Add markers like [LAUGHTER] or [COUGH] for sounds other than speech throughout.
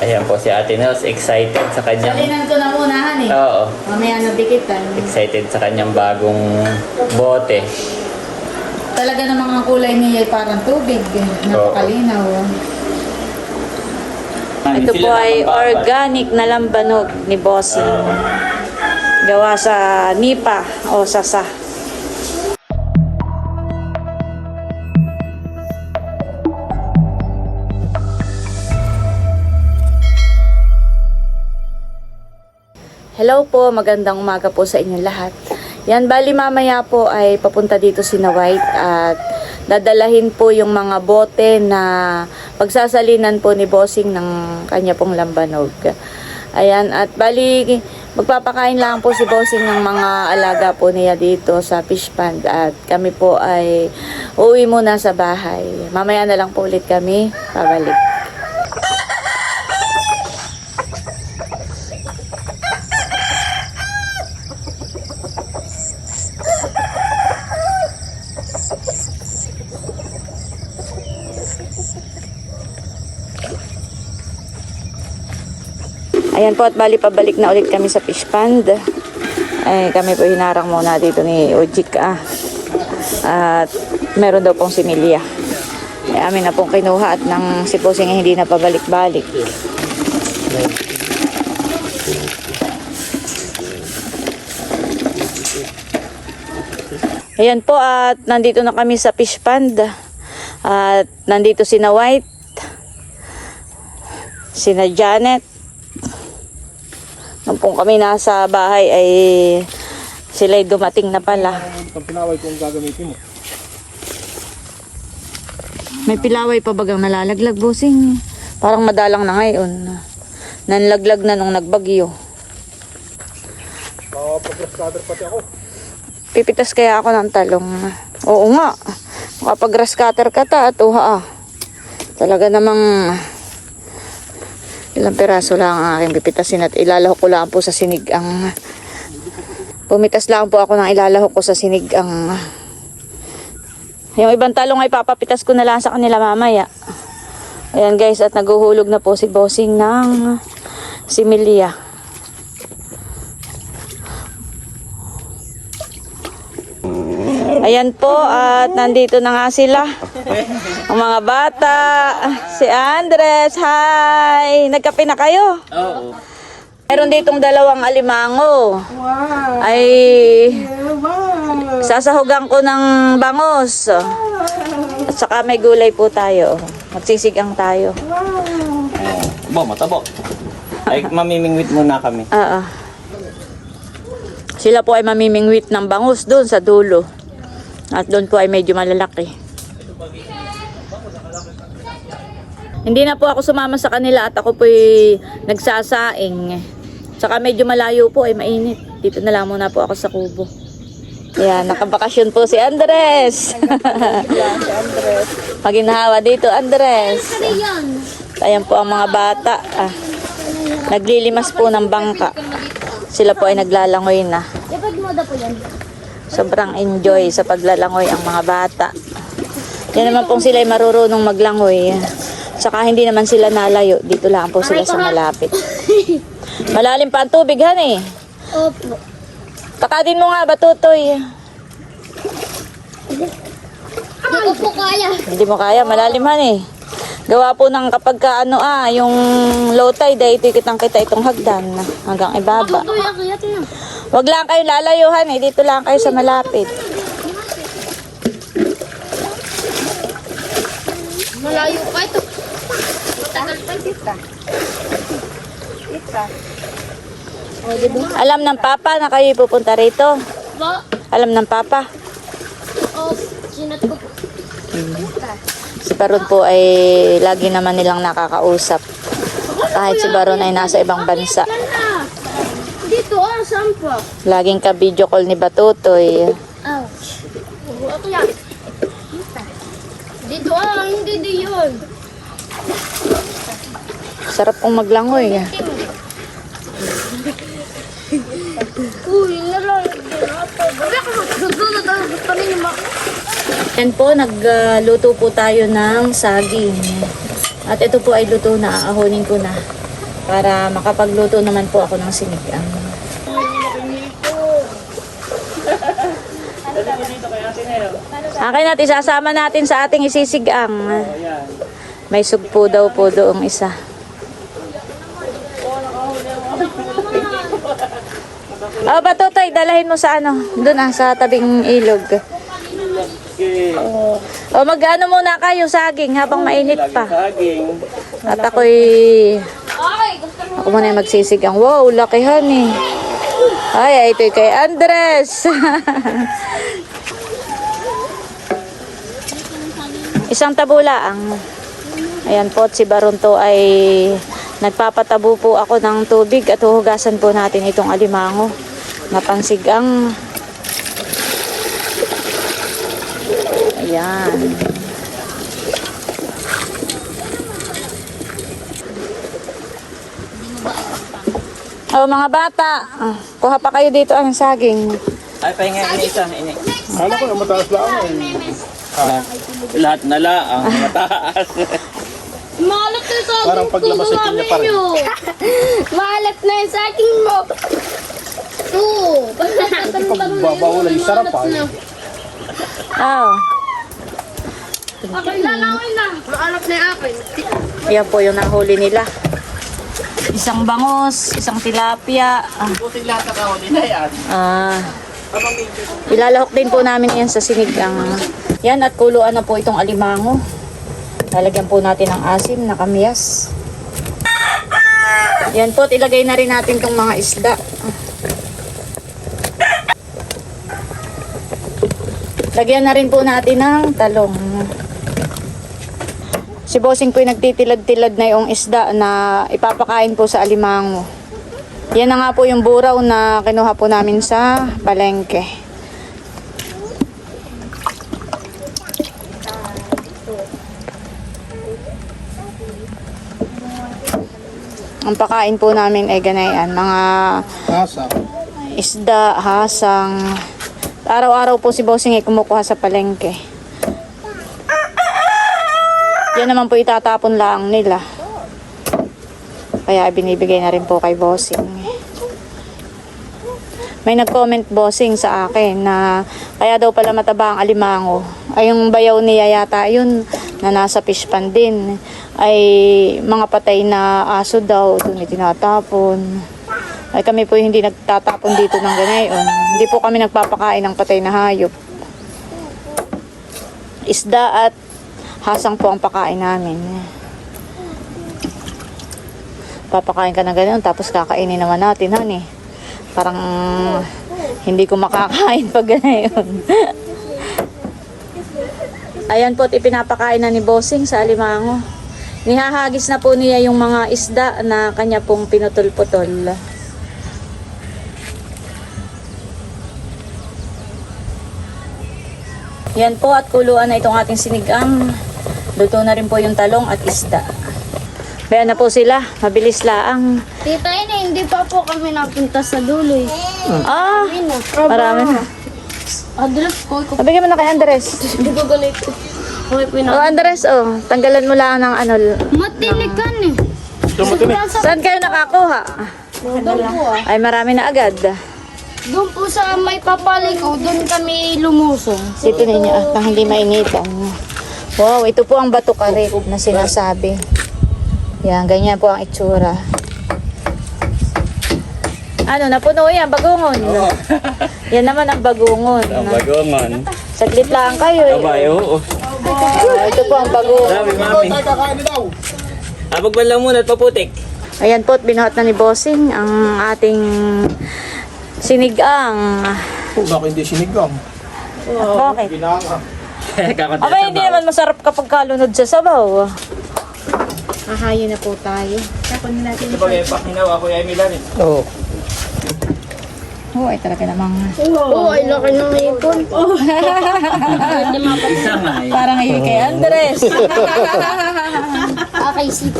Ayan po si Ate Nels, excited sa kanyang... Salinan ko na muna, han eh. Oo, Mamaya nabikitan. excited sa kanyang bagong bote. Talaga namang ang kulay niya ay parang tubig. Napakalinaw. Ito po ay organic na lambanog ni Bossing. Gawa sa nipa o sasa. Hello po, magandang umaga po sa inyong lahat. Yan, bali mamaya po ay papunta dito si na White at dadalahin po yung mga bote na pagsasalinan po ni Bossing ng kanya pong lambanog. Ayan, at bali magpapakain lang po si Bossing ng mga alaga po niya dito sa fish pond at kami po ay uuwi muna sa bahay. Mamaya na lang po ulit kami pabalik. Ayan po at bali pabalik na ulit kami sa fish pond. Ay, kami po hinarang muna dito ni Ojik ah. At meron daw pong similya. Ay, amin na pong kinuha at nang si Posing ay hindi na pabalik-balik. Ayan po at nandito na kami sa fish pond. At nandito si na White, sina Janet, Nung pong kami nasa bahay ay sila'y dumating na pala. Ang pinaway kung gagamitin mo. May pilaway pa bagang nalalaglag, bossing. Parang madalang na ngayon. Nanlaglag na nung nagbagyo. Kapag cutter pati ako. Pipitas kaya ako ng talong. Oo nga. Kapag grass cutter ka ta, at uha ah. Talaga namang ilang piraso lang ang aking pipitasin at ilalahok ko lang po sa sinig ang pumitas lang po ako ng ilalahok ko sa sinig ang yung ibang talong ay papapitas ko na lang sa kanila mamaya. Ayan guys, at naguhulog na po si Bossing ng similya. Ayan po, at nandito na nga sila. Ang mga bata. Si Andres, hi! Nagkape na kayo? Oo. Meron ditong dalawang alimango. Ay, sasahugan ko ng bangos. At saka may gulay po tayo. Magsisigang tayo. Bo, matabo. [LAUGHS] Ay, mamimingwit muna kami. Oo. Sila po ay mamimingwit ng bangus doon sa dulo. At doon po ay medyo malalaki. Hindi na po ako sumama sa kanila at ako po ay nagsasaing. Saka medyo malayo po ay mainit. Dito na lang muna po ako sa kubo. Yan, nakabakasyon po si Andres. [LAUGHS] Maginhawa dito, Andres. Ayan po ang mga bata. Ah, naglilimas po ng bangka. Sila po ay naglalangoy na. Dapat moda po yan. Sobrang enjoy sa paglalangoy ang mga bata. Yan naman pong sila ay marurunong maglangoy. Saka hindi naman sila nalayo. Dito lang po sila sa malapit. Malalim pa ang tubig, han eh. Opo. Takadin mo nga, batutoy. Hindi ko po kaya. Hindi mo kaya, malalim han eh. Gawa po ng kapag ka, ano ah, yung low tide, ay ito kitang kita itong hagdan hanggang ibaba. Na. Wag lang kayo lalayuhan eh, dito lang kayo sa malapit. Malayo pa ito. Matagal pa kita. Alam ng papa na kayo pupunta rito. Ba? Alam ng papa. O, sinat ko po. Si Baron po ay lagi naman nilang nakakausap. Kahit si Baron ay nasa ibang bansa. Dito ah, saan pa? Laging ka-video call ni Batutoy. Ouch. Dito ah, hindi di yun. Sarap pong maglangoy. Uy, nalang. Gabi ako magdudulog ang gusto ninyo. Yan po, nagluto po tayo ng saging. At ito po ay luto na. Ahonin ko na. para makapagluto naman po ako ng sinigang. [LAUGHS] Akin natin, isasama natin sa ating isisigang. May sugpo daw po doong isa. Oh, batutoy, dalahin mo sa ano, doon ah, sa tabing ilog. O mag-ano muna kayo saging habang mainit pa. Saging. At ako'y... Ako muna yung magsisigang. Wow, lakihan eh. Ay, ay, ito kay Andres. [LAUGHS] Isang tabula ang... Ayan po, at si Barunto ay nagpapatabo po ako ng tubig at huhugasan po natin itong alimango na Ayan. Oh, mga bata. Ah, kuha pa kayo dito ang saging. Ay, pahinga, ini isa, ini. Kala ko na mataas lang eh. Ah, lahat na la, ang mataas. [LAUGHS] Maalat na sa Parang paglabas sa kanya pa rin. [LAUGHS] Maalat na yung sa akin mo. Oo. Pagbabawal ay sarap ah. Oh. Akin na lang na. Maalat na akin. Ayan po yung nahuli nila. Isang bangos, isang tilapia. Ah, Buti lahat na kahuli na yan. ah. ilalahok din po namin yan sa sinigang. Yan at kuluan na po itong alimango. Lalagyan po natin ng asim na kamyas. Yan po, at ilagay na rin natin itong mga isda. Lagyan na rin po natin ng talong. Si Bossing po nagtitilad-tilad na yung isda na ipapakain po sa alimango. Yan na nga po yung buraw na kinuha po namin sa palengke. Ang pakain po namin ay ganayan, mga isda, hasang. Araw-araw po si Bossing ay kumukuha sa palengke. Yan naman po itatapon lang nila. Kaya binibigay na rin po kay Bossing. May nag-comment Bossing sa akin na kaya daw pala mataba ang alimango. Ay yung bayaw niya yata yun na nasa fish pan din ay mga patay na aso daw doon itinatapon. Ay kami po hindi nagtatapon dito ng ganayon. Hindi po kami nagpapakain ng patay na hayop. Isda at hasang po ang pakain namin. Papakain ka ng ganun tapos kakainin naman natin, honey. Parang hindi ko makakain pag ganayon. [LAUGHS] Ayan po, ipinapakain na ni Bossing sa alimango. Nihahagis na po niya yung mga isda na kanya pong pinutol-putol. Yan po at kuluan na itong ating sinigang. Luto na rin po yung talong at isda. Bayan na po sila. Mabilis laang. Tita, ini, hindi pa po kami napunta sa dulo eh. Ah, marami na. Adulas ko. ko- Nabigyan mo na kay Andres. [LAUGHS] Hindi ko galit. Okay, Oh, pina. Andres, oh. Tanggalan mo lang ng ano. Matinikan eh. Saan kayo nakakuha? Doon po ah. Ay, marami na agad. Doon po sa may papaliko, doon kami lumusong. Dito ninyo, ah, pang hindi mainitan. Wow, ito po ang bato karit na sinasabi. Yan, ganyan po ang itsura. Ano, napuno yan, bagungon. [LAUGHS] Yan naman ang bagungon. Ang bagongon. Saglit lang kayo. eh. Abay, oo. Ah, ito po ang bagungon. Sabi, mami. Kakain daw. Abag ba lang muna at paputik? Ayan po, at binuhat na ni Bossing ang ating sinigang. Oh, bakit hindi sinigang? Bakit? Ginaka. Kakanta Aba, hindi naman masarap kapag kalunod sa sabaw. Hahayin na po tayo. Tapunin natin. Pag eh, pakinaw ako ay milarin. Oo. Oo, ay talaga namang Oo, ay laki ng ipon. Isa nga eh. parang hihi kay Andres. [LAUGHS] Okay, si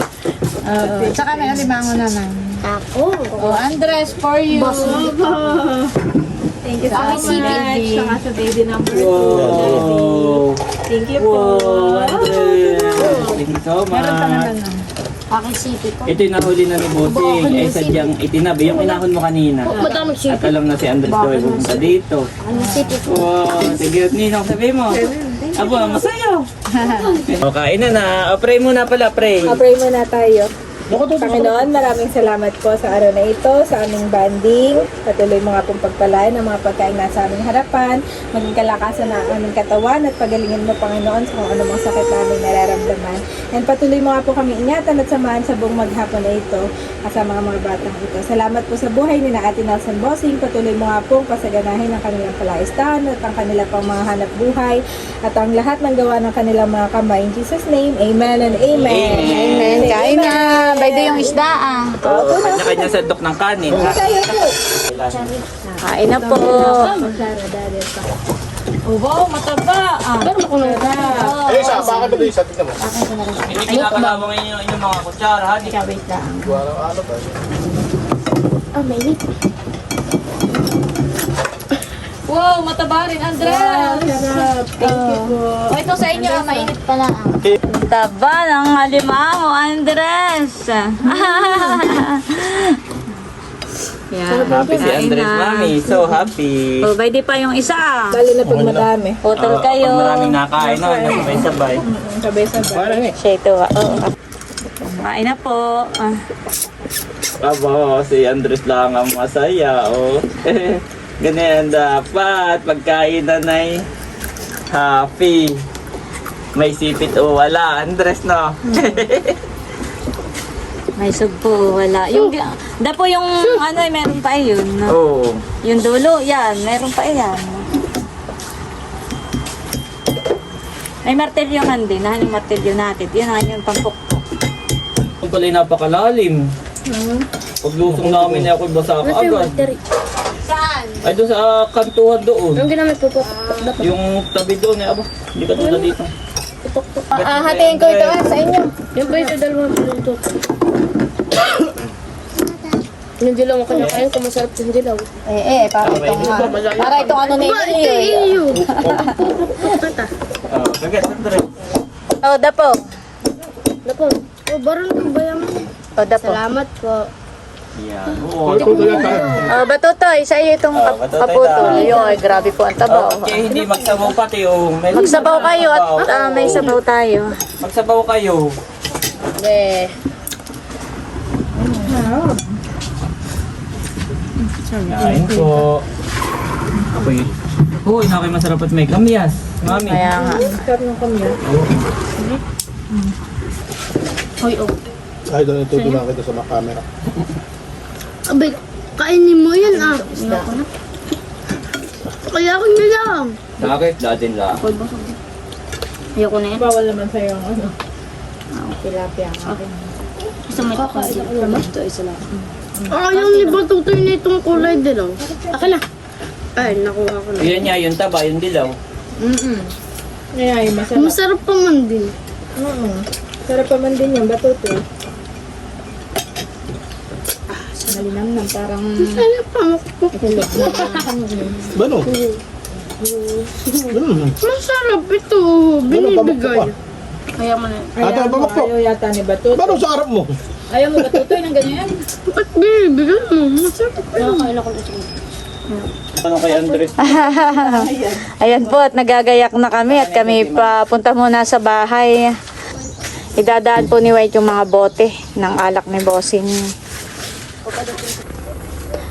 Oo. Tsaka may alimango naman. ako. Oh, Andres, for you. Thank you so si baby. Wow. Thank you po. Wow, Andres. Thank you so much. Meron pa na ganun. Aking sipi ko. Ito yung nahuli na ni Bossing. Ay sadyang itinabi. Yung inahon mo kanina. Madaming sipi. At alam na si Andres daw ay pupunta dito. Anong sipi ko? Wow, sige, Ninong, sabi mo. Abo, masaya. [LAUGHS] o, kain na na. O, pray muna pala, pray. Pray muna tayo. Panginoon, maraming salamat po sa araw na ito, sa aming banding. Patuloy mga pong pagpalain ng mga pagkain nasa aming harapan. Maging kalakasan ng aming katawan at pagalingin mo, Panginoon, sa kung anumang sakit na aming nararamdaman. And patuloy mo nga po kami ingatan at samahan sa buong maghapon na ito kasama ang mga batang ito. Salamat po sa buhay ni na Ate Nelson Bossing. Patuloy mo nga pong pasaganahin ang kanilang palaistahan at ang kanilang pang mga hanap buhay at ang lahat ng gawa ng kanilang mga kamay. In Jesus' name, Amen and Amen. Amen. Kain na. Bay do yung isda ah. Oo, kanya-kanya sandok ng kanin. Kain na po. Oh, wow, mataba. Ah. Eh, isa, bakit ito isa? Tignan mo. Hindi kinakalawang inyo inyong mga kutsara. Hani. Wait lang. Ano ba? Ah, may. Wow, mataba rin, Andres. Sarap. Thank you po. Oh, ito sa inyo, ah, mainit pala. Ah. Taba ng halimaho, Andres. [LAUGHS] Yan. Happy si Kain Andres, na. mami. So happy. Oh, pwede pa yung isa. Lalo na pag madami. Hotel Oo, kayo. Pag maraming nakain, no, sabay-sabay. Sabay-sabay. Parang eh. Siya ito. ah. Oo. Kain na po. Ah. Aba, si Andres lang ang masaya, oh. [LAUGHS] Ganyan dapat. Pagkain na nay happy. May sipit o wala, Andres, no? [LAUGHS] May sugpo, wala. Yung, da po yung ano, eh, meron pa eh, yun. no? Oo. Yung dulo, yan. Meron pa eh, yan. May martilyo man din. Nahan yung martilyo natin. Yun ang yung pampukpok. Yung pala napakalalim. Pag lusong namin ay ako'y basa ka agad. Saan? Ay doon sa kantuhan doon. Yung ginamit po po. Yung tabi doon eh, aba. Hindi ka tulad dito. Ah, hatiin ko ito ah, sa inyo. Yung ba yung dalawang pinuto? Yung dilaw mo kanya kayo kung masarap yung dilaw. Eh, eh, para itong, ah, para itong ano ni Ba, ito Ili. iyo. Tata. Oh, kagat, Andres. Oh, da po. Napo. O, baron ng bayaman. Oh, da po. Salamat po. Yan. Oo. Oh, batutoy. Sa iyo itong Oh, kap- batutoy kaputol. tayo. Yun, ay, grabe po ang taba. oh. Okay, hindi magsabaw pati oh. May Magsabaw kayo at ah, may sabaw tayo. Magsabaw kayo. Eh. Kain po. Ako'y... Uy, na kayo masarap at may kamyas. Mami. Kaya nga. Oh. Ay, doon ito kita sa mga camera. Abay, kainin mo yan ah. Kaya ko na lang. Bakit? Datin lang. Ayoko na yan. Bawal naman sa'yo ang ano. Tilapia ang akin. Gusto mo ito kasi. Ito, isa lang. Ah, yung liba tutoy na itong kulay dilaw. Aka na. Ay, nakuha ko na. Yan niya, yung taba, yung dilaw. Mm-mm. Kaya yung masarap. Masarap pa man din. Oo. Sarap pa man din yung batuto. Malinamnam, parang Ay, pamukpok. Bano? Bano? Masarap ito. Binibigay. ka. kaya mo na. Ayaw mo, ayaw yata ni batuto. Bano sa harap mo? Ayaw mo batutoy ng ganyan? Ba't binibigay mo? Masarap. Nakakaila ko ito. Ano kay Andres? [LAUGHS] Ayan po at nagagayak na kami at kami papunta muna sa bahay. Idadaan po ni White yung mga bote ng alak ni Bossing.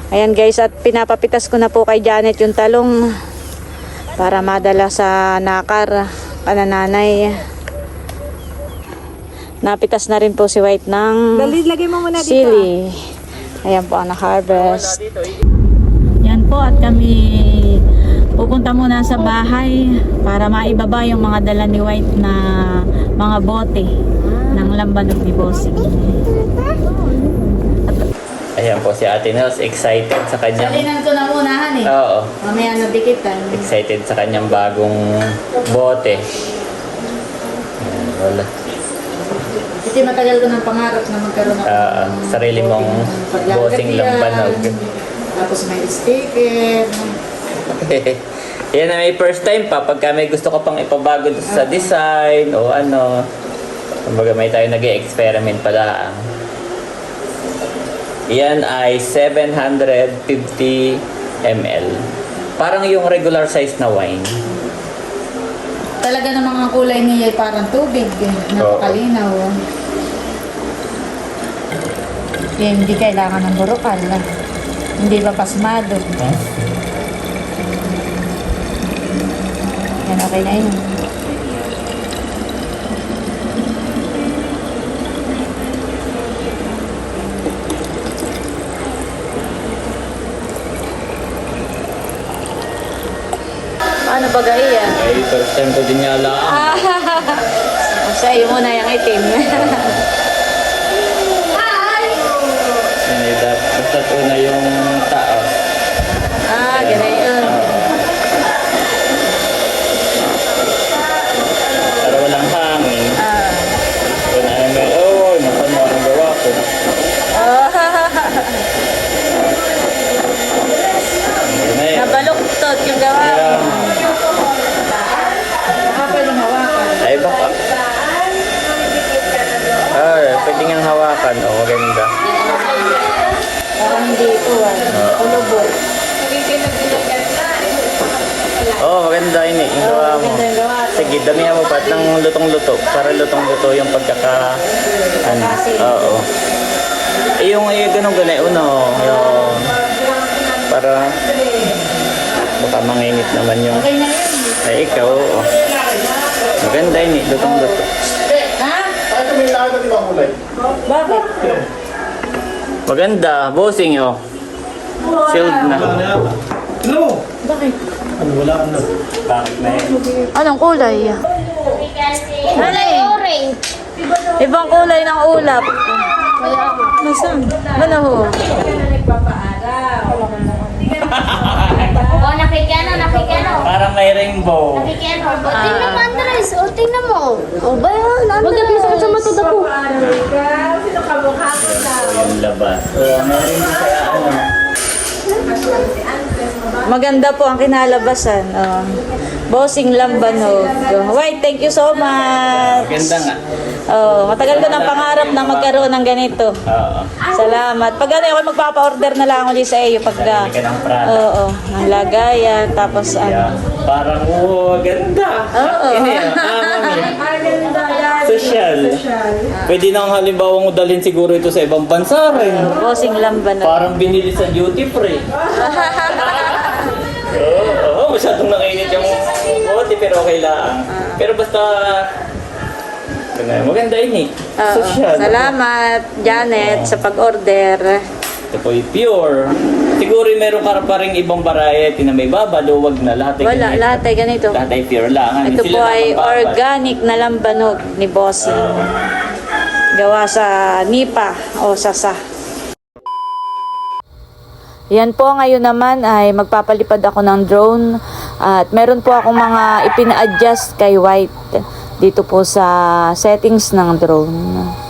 Ayan guys at pinapapitas ko na po kay Janet yung talong para madala sa nakar kanananay. Napitas na rin po si White ng Dali, lagay mo muna dito. sili. Ayan po ang na-harvest. Yan po at kami pupunta muna sa bahay para maibaba yung mga dala ni White na mga bote ng lambanog ni Bossing. Ayan po si Ate Nels, excited sa kanyang... Salinan ko na unahan eh. Oo, Mamaya nadikitan. excited sa kanyang bagong bote. Ayan, wala. Kasi matagal ko ng pangarap na magkaroon ako Ah, ng sarili mong boting lambanog. Tapos may sticker. [LAUGHS] Yan na may first time pa, pagka may gusto ka pang ipabago sa design o ano, Kumbaga may tayo nag experiment pala. Yan ay 750 ml. Parang yung regular size na wine. Talaga namang ang kulay niya ay parang tubig. Napakalinaw. Yan, hindi kailangan ng burukal. Hindi ba pasmado? Yan, okay na yun. Paano ba gaya? Ay, first time ko din yala. [LAUGHS] Sa iyo muna yung itim. Dat- Basta una yung taas. ah, ganyan. Para walang hangin. Ah. Kung ano may, oh, nasan mo ang gawa ko. Yan na yan. Nabaluktot yung gawa. Kaya, Baka pwedeng hawakan. ay baka. Ay, pwede nga hawakan. Oh, maganda. Parang hindi ito ah. Kulubot. Oh, maganda ini. Yung gawa mo. Ganda yung gawa. Sige, pa ng lutong-luto. Para lutong-luto yung pagkaka... Ano? Oo. Eh, yung eh, ganun ganun. Uno. Yung... Para... Baka manginit naman yung... Na yun. Ay, ikaw. oo. Maganda ini. Lutong-luto. Ha? Ay, kami nakita di ba kulay? Bakit? Maganda. Bossing oh. Sealed na. Na. No! Bakit? Ano, wala na. Bakit na yun? Anong kulay? Orange. Ibang kulay ng ulap. Nasaan? Ano ho? O, nakikano, nakikano. Parang may rainbow. Nakikano. O, tingnan mo, Andres. O, tingnan mo. O, ba yan, Andres? Huwag sa matuda po. Sino kamukha mo na? Yung labas. So, may rainbow kaya ano. Maganda po ang kinalabasan. Oh. Bossing Lambanog. White, thank you so much. Maganda nga. Oh, matagal ko ng pangarap na magkaroon ng ganito. Oo. Salamat. Pag ano, ako magpapa-order na lang ako dito sa iyo. Pag, Sarili ka ng Prada. oo, ng lagayan. Tapos Yeah. ano. Parang, oh, ganda. Oo. [LAUGHS] Ini, ah, mami. Maganda yan. Social. Pwede nang halimbawa mo dalhin siguro ito sa ibang bansa rin. Bossing Lambanog. Parang binili sa duty free. [LAUGHS] Oo, oo, masyadong nakainit yung pero okay lang. Pero basta, ano, maganda ini. Oo. Social. Salamat, Janet, sa pag-order. Ito po ay pure. Siguro meron ka pa rin ibang variety na may baba, luwag na lahat ay Wala, ganito. lahat ay ganito. Lahat ay pure lang. Ano, Ito sila po lang ay ang babad. organic na lambanog ni Bossing. Oo. Gawa sa Nipa o Sasa. Yan po, ngayon naman ay magpapalipad ako ng drone at meron po akong mga ipina-adjust kay White dito po sa settings ng drone.